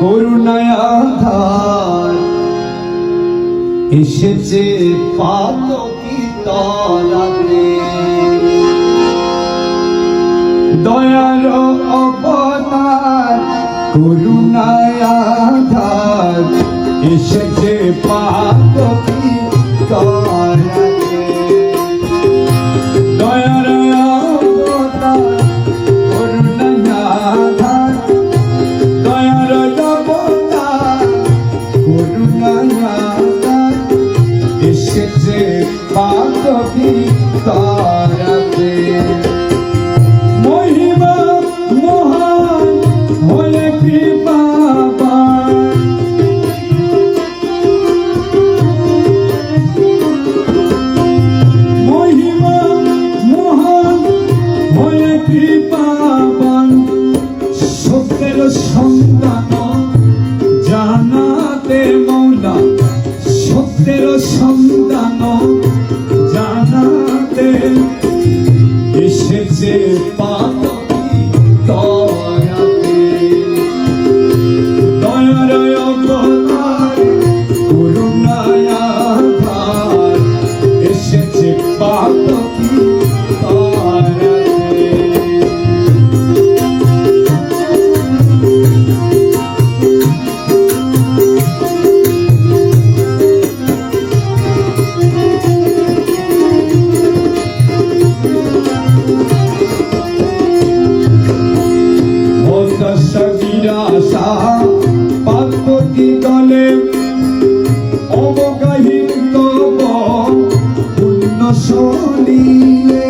করুণায়াধার এসেছে পাতকি তলাতে দয়ার অবতার করুণায় বান্ধবী তার ser তসবিরা সা পার্বতী তলে অবগাহিত পুণ্য সলিলে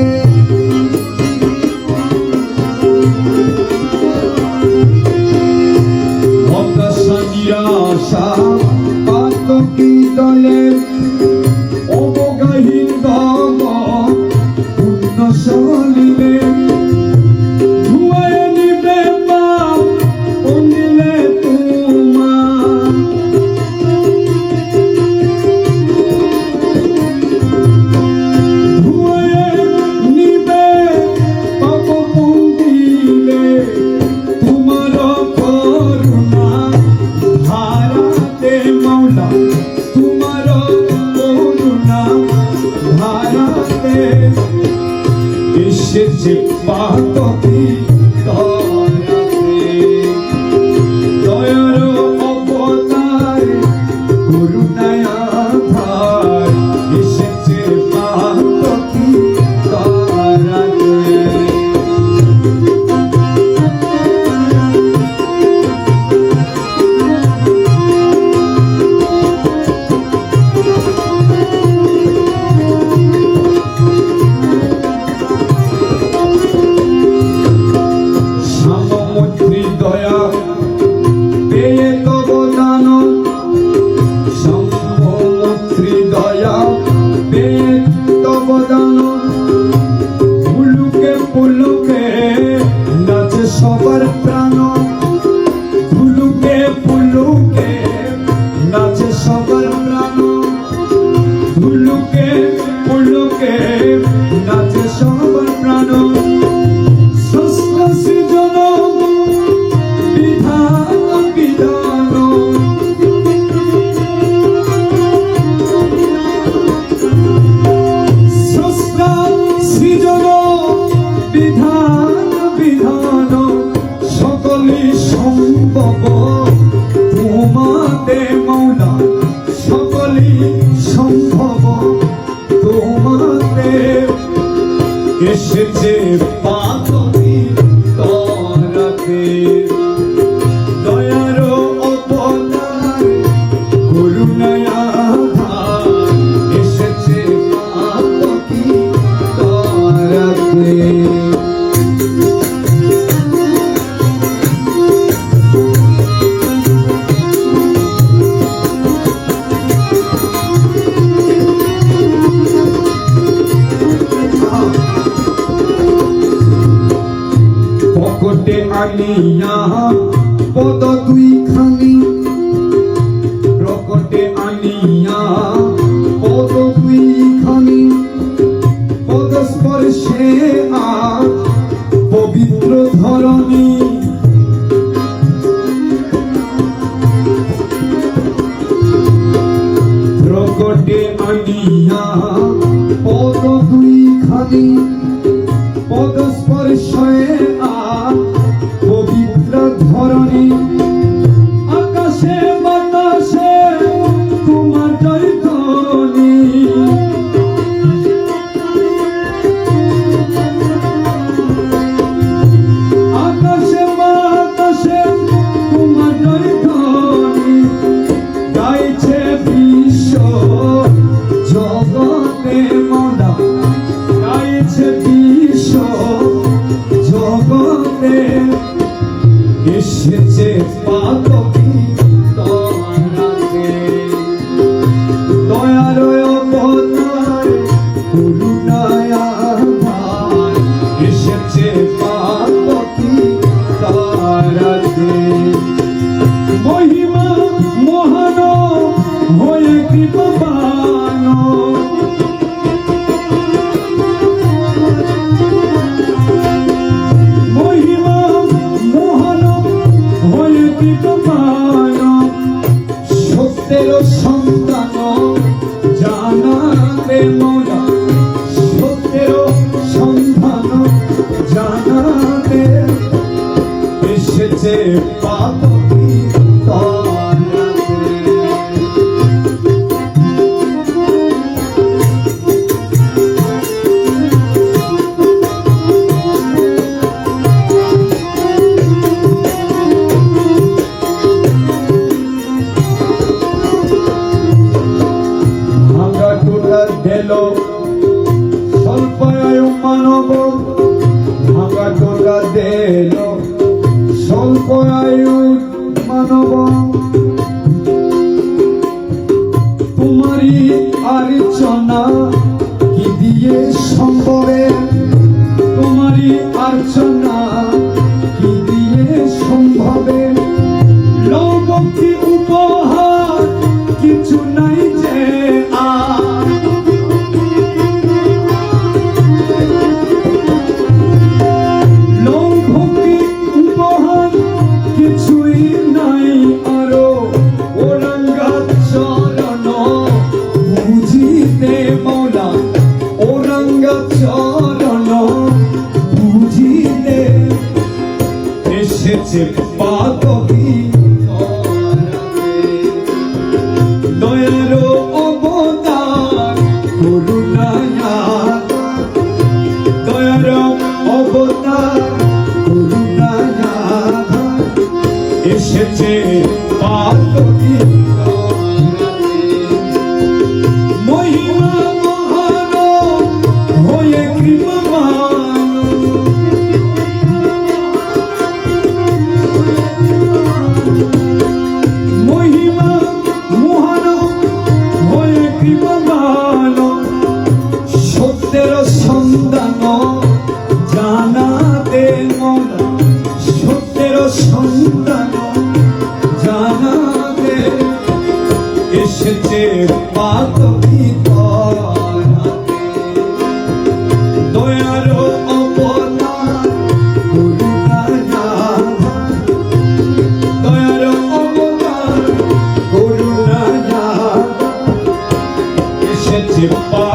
paz. দুঃখে নাচে সবার প্রাণ Armenia shit, shit. তের সন্তান জানাতে মোরা সত্যের সন্ধান জানাতে এসেছে পাতা পায় মানব ভাঙা টোকা দেল। স্বল্প আয়ু মানব। তোমারই আর্চনা কি দিয়ে সম্ভবের? সে পাপি দয়ার অবদান করুণায়া দয়ার অবদান করুণায়া এসেছে পাপি சிற்பா